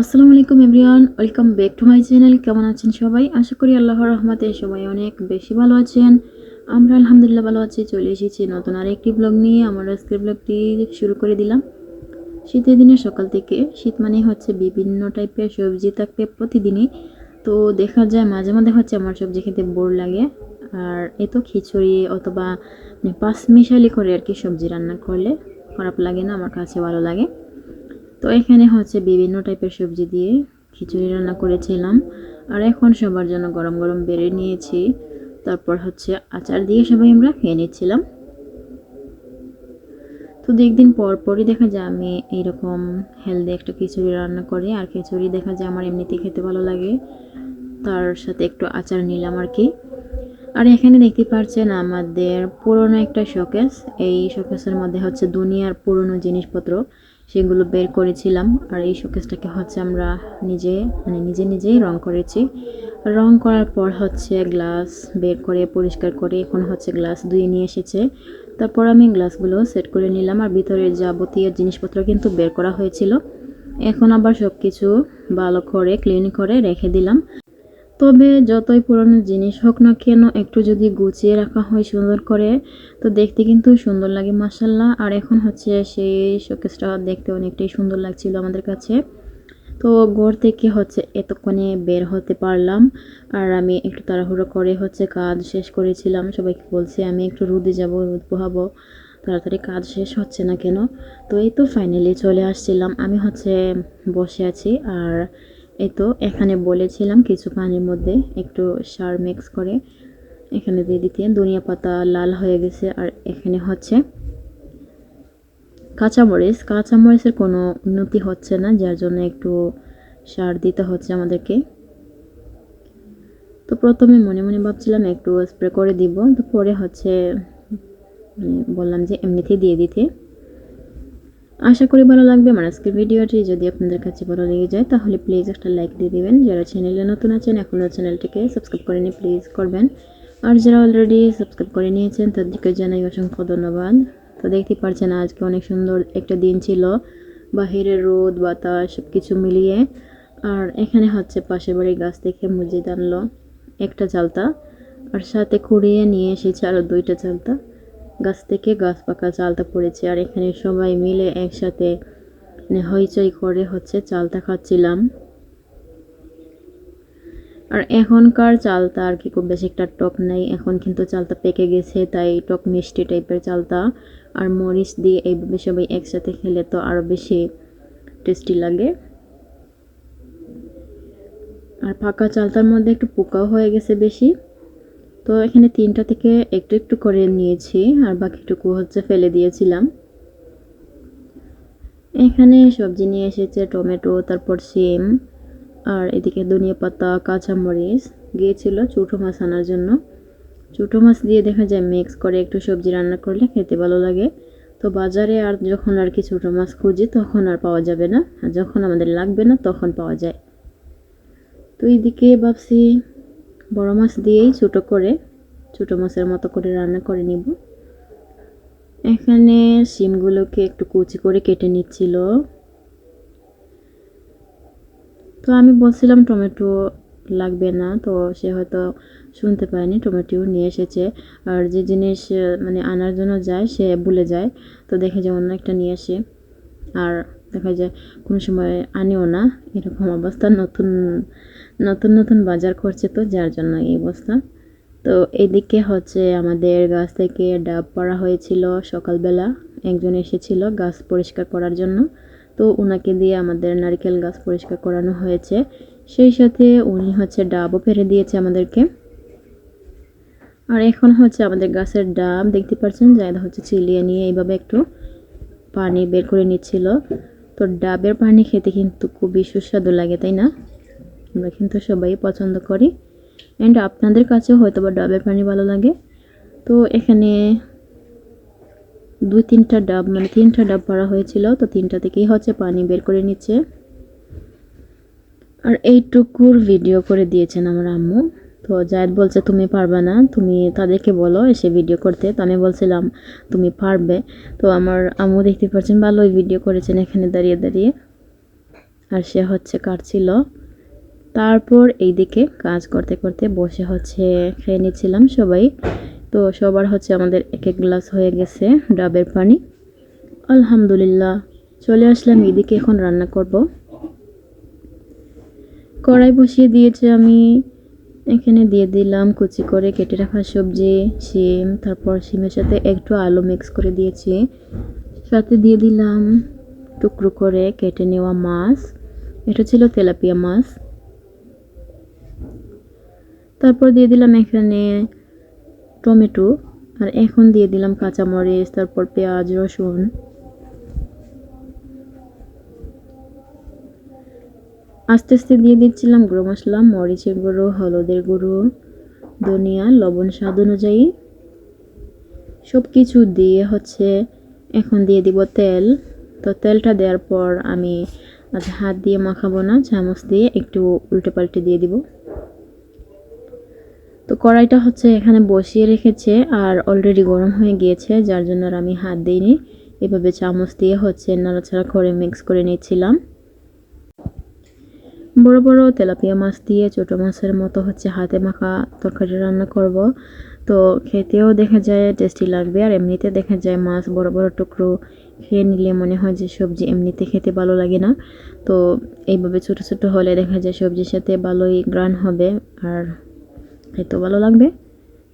আসসালামু আলাইকুম everyone, welcome back to my channel. কেমন আছেন সবাই? আশা করি আল্লাহর রহমতে সবাই অনেক বেশি ভালো আছেন। আমরা আলহামদুলিল্লাহ ভালো আছি, চলে এসেছি নতুন আরেকটি ব্লগ নিয়ে। আমার আজকের ব্লগটি শুরু করে দিলাম। শীতের দিনের সকাল থেকে, শীত মানে হচ্ছে বিভিন্ন টাইপের সবজি থাকবে প্রতিদিনই। তো দেখা যায় মাঝে মাঝে হচ্ছে আমার সবজি খেতে বোর লাগে। আর এ তো খিচুড়ি অথবা পাঁচ মিশালি করে আর কি সবজি রান্না করলে খারাপ লাগে না, আমার কাছে ভালো লাগে। তো এখানে হচ্ছে বিভিন্ন টাইপের সবজি দিয়ে খিচুড়ি রান্না করেছিলাম। আর এখন সবার জন্য গরম গরম বেড়ে নিয়েছি। তারপর হচ্ছে আচার দিয়ে সবাই আমরা খেয়ে নিচ্ছিলাম। তো দু একদিন পর পরই দেখা যায় আমি এইরকম হেলদি একটা খিচুড়ি রান্না করি। আর খিচুড়ি দেখা যায় আমার এমনিতেই খেতে ভালো লাগে। তার সাথে একটু আচার নিলাম আর কি। আর এখানে দেখতে পাচ্ছেন আমাদের পুরনো একটা শোকেস। এই শোকেসের মধ্যে হচ্ছে দুনিয়ার পুরনো জিনিসপত্র, সেগুলো বের করেছিলাম। আর এই শোকেসটাকে হচ্ছে আমরা নিজে মানে নিজে নিজেই রং করেছি। রং করার পর হচ্ছে গ্লাস বের করে, পরিষ্কার করে এখন হচ্ছে গ্লাস ধুয়ে নিয়ে এসেছে। তারপর আমি গ্লাসগুলো সেট করে নিলাম আর ভিতরে যাবতীয় জিনিসপত্র কিন্তু বের করা হয়েছিল। এখন আবার সব কিছু ভালো করে, ক্লিন করে রেখে দিলাম। তবে যতই পুরনো জিনিস হোক না কেন একটু যদি গুছিয়ে রাখা হয় সুন্দর করে, তো দেখতে কিন্তু সুন্দর লাগে মাসাল্লাহ আর এখন হচ্ছে সেই শোকেসটা দেখতে অনেকটাই সুন্দর লাগছিল আমাদের কাছে। তো ঘর থেকে হচ্ছে এতক্ষণে বের হতে পারলাম। আর আমি একটু তাড়াহুড়ো করে হচ্ছে কাজ শেষ করেছিলাম। সবাইকে বলছি আমি একটু রোদে যাব, রোদ পোহাবো। তাড়াতাড়ি কাজ শেষ হচ্ছে না কেন? তো এই তো ফাইনালি চলে আসছিলাম। আমি হচ্ছে বসে আছি। আর এই তো এখানে বলেছিলাম কিছু পানির মধ্যে একটু সার মিক্স করে এখানে দিয়ে দিতে। ধনিয়া পাতা লাল হয়ে গেছে আর এখানে হচ্ছে কাঁচামরিচ। কাঁচামরিচের কোনো উন্নতি হচ্ছে না, যার জন্য একটু সার দিতে হচ্ছে আমাদেরকে। তো প্রথমে মনে মনে ভাবছিলাম একটু স্প্রে করে দিব। তো পরে হচ্ছে মানে বললাম যে এমনিতেই দিয়ে দিতে। আশা করি ভালো লাগবে। আমার আজকের ভিডিওটি যদি আপনাদের কাছে ভালো লেগে যায়, তাহলে প্লিজ একটা লাইক দিয়ে দেবেন। যারা চ্যানেলে নতুন আছেন, এখনও চ্যানেলটিকে সাবস্ক্রাইব করে নিয়ে প্লিজ করবেন। আর যারা অলরেডি সাবস্ক্রাইব করে নিয়েছেন, তাদেরকে জানাই অসংখ্য ধন্যবাদ। তো দেখতে পারছেন, আজকে অনেক সুন্দর একটা দিন ছিল। বাহিরের রোদ, বাতাস সব কিছু মিলিয়ে। আর এখানে হচ্ছে পাশের বাড়ির গাছ থেকে মসজিদ আনলো একটা চালতা। আর সাথে কুড়িয়ে নিয়ে এসেছে আরও দুইটা চালতা। গাছ থেকে গাছ পাকা চালটা পড়েছে। আর এখানে সবাই মিলে একসাথে মানে হইচই করে হচ্ছে চালটা খাচ্ছিলাম। আর এখনকার চালটা আর কি খুব বেশি একটা টক নাই। এখন কিন্তু চালটা পেকে গেছে, তাই টক মিষ্টি টাইপের চালটা। আর মরিচ দিয়ে এইভাবে সবাই একসাথে খেলে তো আরও বেশি টেস্টি লাগে। আর পাকা চালতার মধ্যে একটু পোকাও হয়ে গেছে বেশি। তো এখানে তিনটা থেকে একটু একটু করে নিয়েছি, আর বাকিটুকু হচ্ছে ফেলে দিয়েছিলাম। এখানে সবজি নিয়ে এসেছে টমেটো, তারপর সিম আর এদিকে ধনিয়া পাতা, কাঁচামরিচ, গিয়েছিল ছোটো মাছ আনার জন্য। ছোটো মাছ দিয়ে দেখা যায় মিক্স করে একটু সবজি রান্না করলে খেতে ভালো লাগে। তো বাজারে আর যখন আর কি ছোটো মাছ খুঁজি তখন আর পাওয়া যাবে না, আর যখন আমাদের লাগবে না তখন পাওয়া যায়। তো এইদিকে ভাবছি বড় মাছ দিয়েই ছোটো করে, ছোটো মাছের মতো করে রান্না করে নিব। এখানে শিমগুলোকে একটু কুচি করে কেটে নিচ্ছিল। তো আমি বলছিলাম টমেটো লাগবে না, তো সে হয়তো শুনতে পায়নি টমেটো নিয়ে এসেছে। আর যে জিনিস মানে আনার জন্য যায়, সে ভুলে যায়। তো দেখে যে অন্য একটা নিয়ে আসে। আর দেখা যায় কোনো সময় আনিও না, এরকম অবস্থা নতুন নতুন নতুন বাজার করছে তো, যার জন্য এই অবস্থা তো এদিকে হচ্ছে আমাদের গাছ থেকে ডাব পড়া হয়েছিল সকালবেলা। একজন এসেছিল গাছ পরিষ্কার করার জন্য। তো ওনাকে দিয়ে আমাদের নারকেল গাছ পরিষ্কার করানো হয়েছে। সেই সাথে উনি হচ্ছে ডাবও ফেলে দিয়েছে আমাদেরকে। আর এখন হচ্ছে আমাদের গাছের ডাব, দেখতে পাচ্ছেন? জায়দা হচ্ছে চিলিয়ে নিয়ে এইভাবে একটু পানি বের করে নিচ্ছিল। তো ডাবের পানি খেতে কিন্তু খুবই সুস্বাদু লাগে, তাই না? আমরা কিন্তু সবাই পছন্দ করি। অ্যান্ড আপনাদের কাছেও হয়তো বা ডাবের পানি ভালো লাগে। তো এখানে দুই তিনটা ডাব মানে তিনটা ডাব ভরা হয়েছিল, তো তিনটা থেকেই হচ্ছে পানি বের করে নিচ্ছে। আর এইটুকুর ভিডিও করে দিয়েছেন আমার আম্মু। তো জায়দ বলছে, তুমি পারবে না, তুমি তাদেরকে বলো, এসে ভিডিও করতে। তো আমি বলছিলাম, তুমি পারবে। তো আমার আম্মু দেখতে পাচ্ছেন, ভালোই ভিডিও করেছেন এখানে দাঁড়িয়ে দাঁড়িয়ে। আর সে হচ্ছে কাটছিল। তারপর এইদিকে কাজ করতে করতে বসে হচ্ছে, খেয়ে নিচ্ছিলাম সবাই। তো সবার হচ্ছে আমাদের এক এক গ্লাস হয়ে গেছে ডাবের পানি। আলহামদুলিল্লাহ, চলে আসলাম এইদিকে এখন রান্না করব। কড়াই বসিয়ে দিয়েছে আমি। এখানে দিয়ে দিলাম কুচি করে কেটে রাখা সবজি, শিম, তারপর শিমের সাথে একটু আলু মিক্স করে দিয়েছি। সাথে দিয়ে দিলাম টুকরো করে কেটে নেওয়া মাছ। এটা ছিল তেলাপিয়া মাছ। তারপর দিয়ে দিলাম এখানে টমেটো, আর এখন দিয়ে দিলাম কাঁচামরিচ, তারপর পেঁয়াজ, রসুন। আস্তে আস্তে দিয়ে দিচ্ছিলাম গুঁড়ো মশলা, মরিচের গুঁড়ো, হলুদের গুঁড়ো, ধনিয়া, লবণ স্বাদ অনুযায়ী। সব কিছু দিয়ে হচ্ছে এখন দিয়ে দিব তেল। তো তেলটা দেওয়ার পর আমি আজ হাত দিয়ে মাখাবো না, চামচ দিয়ে একটু উল্টে পাল্টে দিয়ে দিব। তো কড়াইটা হচ্ছে এখানে বসিয়ে রেখেছে আর অলরেডি গরম হয়ে গিয়েছে, যার জন্য আর আমি হাত দিইনি। এভাবে চামচ দিয়ে হচ্ছে নাড়াচাড়া করে মিক্স করে নিচ্ছিলাম। বড় বড় তেলাপিয়া মাছ দিয়ে ছোটো মাছের মতো হচ্ছে হাতে মাখা তরকারি রান্না করব। তো খেতেও দেখা যায় টেস্টি লাগবে আর এমনিতে দেখা যায় মাছ বড় বড় টুকরো খেয়ে নিলে মনে হয় যে সবজি এমনিতে খেতে ভালো লাগে না। তো এইভাবে ছোট ছোট হলে দেখা যায় সবজির সাথে ভালোই গ্রান হবে আর খেতেও ভালো লাগবে।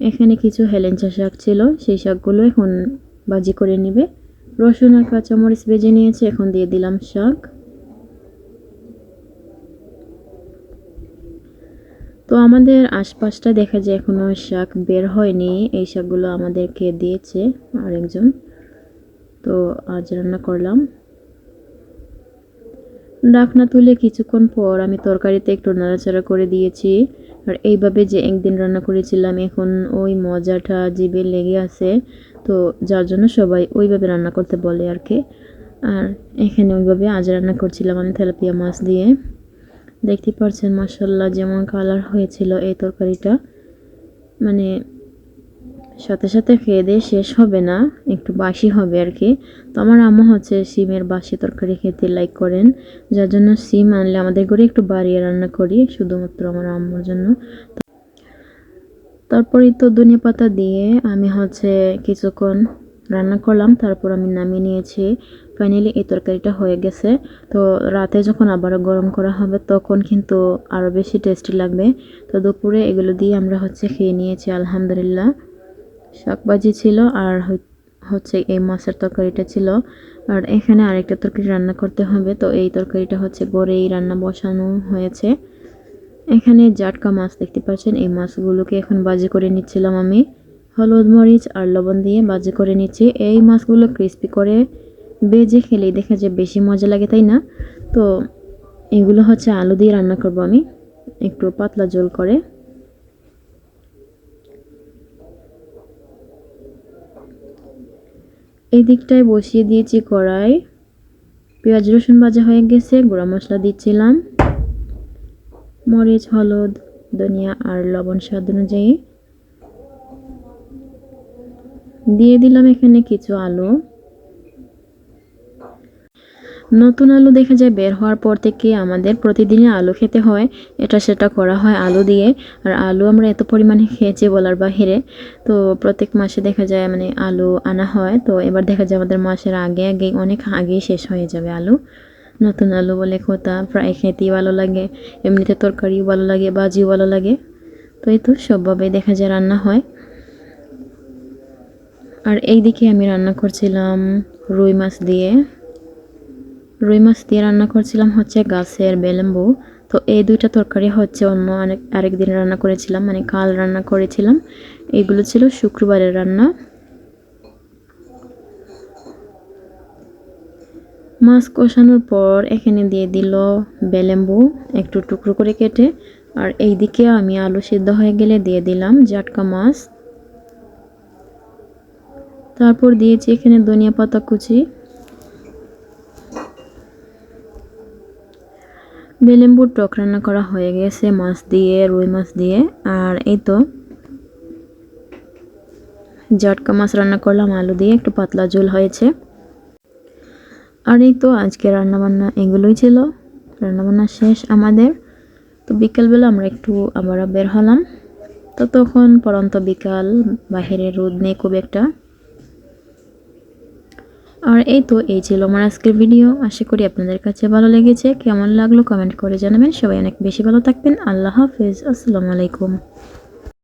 এখানে কিছু হেলেঞ্চা শাক ছিল, সেই শাকগুলো এখন বাজি করে নিবে। রসুন আর কাঁচামরিচ বেজে নিয়েছে, এখন দিয়ে দিলাম শাক। তো আমাদের আশপাশটা দেখা যায় এখনও শাক বের হয়নি। এই শাকগুলো আমাদেরকে দিয়েছে? আরেকজন। তো আজ রান্না করলাম। ডাকনা তুলে কিছুক্ষণ পর আমি তরকারিতে একটু নাড়াচাড়া করে দিয়েছি। আর এইভাবে যে একদিন রান্না করেছিলাম, এখন ওই মজাটা জিবে লেগে আছে। তো যার জন্য সবাই ওইভাবে রান্না করতে বলে আর কি। আর এখানে ওইভাবে আজ রান্না করছিলাম আমি থেলাপিয়া মাছ দিয়ে। দেখতে পাচ্ছেন মাসাল্লাহ যেমন কালার হয়েছিল এই তরকারিটা। মানে সাথে সাথে খেয়ে দিয়ে শেষ হবে না, একটু বাসি হবে আর কি। তো আমার আম্মু হচ্ছে সিমের বাসি তরকারি খেতে লাইক করেন, যার জন্য সিম আনলে আমাদের ঘরে একটু বাড়িয়ে রান্না করি, শুধুমাত্র আমার আম্মুর জন্য। তারপরেই তো ধনিয়া পাতা দিয়ে আমি হচ্ছে কিছুক্ষণ রান্না করলাম, তারপর আমি নামিয়ে নিয়েছি। ফাইনালি এই তরকারিটা হয়ে গেছে। তো রাতে যখন আবারও গরম করা হবে, তখন কিন্তু আরও বেশি টেস্টি লাগবে। তো দুপুরে এগুলো দিয়ে আমরা হচ্ছে খেয়ে নিয়েছি, আলহামদুলিল্লাহ। শাকবাজি ছিল আর হচ্ছে এই মাছের তরকারিটা ছিল। আর এখানে আরেকটা তরকারি রান্না করতে হবে, তো এই তরকারিটা হচ্ছে গড়েই রান্না বসানো হয়েছে। এখানে জাটকা মাছ দেখতে পাচ্ছেন, এই মাছগুলোকে এখন বাজি করে নিচ্ছিলাম আমি। হলুদ মরিচ আর লবণ দিয়ে বাজি করে নিচ্ছি। এই মাছগুলো ক্রিস্পি করে বেজে খেলেই দেখা যায় বেশি মজা লাগে, তাই না? তো এগুলো হচ্ছে আলু দিয়ে রান্না করব আমি, একটু পাতলা জল করে। এই দিকটায় বসিয়ে দিয়েছি কড়াই। পেঁয়াজ, রসুন ভাজা হয়ে গেছে, গুঁড়া মশলা দিচ্ছিলাম। মরিচ, হলুদ, ধনিয়া আর লবণ স্বাদ অনুযায়ী। দিয়ে দিলাম এখানে কিছু আলু। নতুন আলু দেখা যায় বের হওয়ার পর থেকে আমাদের প্রতিদিনই আলু খেতে হয়, এটা সেটা করা হয় আলু দিয়ে। আর আলু আমরা এত পরিমাণে খেয়েছি বলার বাহিরে, তো প্রত্যেক মাসে দেখা যায় মানে আলু আনা হয়। তো এবার দেখা যায় আমাদের মাসের আগে আগে অনেক আগেই শেষ হয়ে যাবে আলু। নতুন আলু বলে কোথা প্রায় খেতেই ভালো লাগে, এমনিতে তরকারিও ভালো লাগে বাজিও ভালো লাগে। তো এই তো সবভাবেই দেখা যায় রান্না হয়। আর এইদিকে আমি রান্না করছিলাম রুই মাছ দিয়ে। রুই মাছ দিয়ে রান্না করছিলাম হচ্ছে গাছের বেলেম্বু। তো এই দুইটা তরকারি হচ্ছে অন্য অনেক আরেকদিন রান্না করেছিলাম মানে কাল রান্না করেছিলাম। এগুলো ছিল শুক্রবারের রান্না। মাছ কষানোর পর এখানে দিয়ে দিল বেলেম্বু একটু টুকরো করে কেটে, আর এই দিকে আমি আলু সিদ্ধ হয়ে গেলে দিয়ে দিলাম জাটকা মাছ। তারপর দিয়েছি এখানে ধনিয়া পাতা কুচি। বেলেম্বুর টক রান্না করা হয়ে গেছে, মাছ দিয়ে, রুই মাছ দিয়ে। আর এই তো জাটকা মাছ রান্না করলাম, আলু দিয়ে, একটু পাতলা ঝোল হয়েছে। আর এই তো আজকে রান্না বান্না এগুলোই ছিল। রান্নাবান্না শেষ আমাদের। তো বিকেলবেলা আমরা একটু আবার বের হলাম। তো তখন পরন্ত বিকাল, বাহিরে রোদ নেই খুব একটা। আর এই তো, এই ছিল আমার আজকের ভিডিও। আশা করি আপনাদের কাছে ভালো লেগেছে। কেমন লাগল কমেন্ট করে জানাবেন। সবাই অনেক বেশি ভালো থাকবেন। আল্লাহ হাফিজ। আসসালামু আলাইকুম।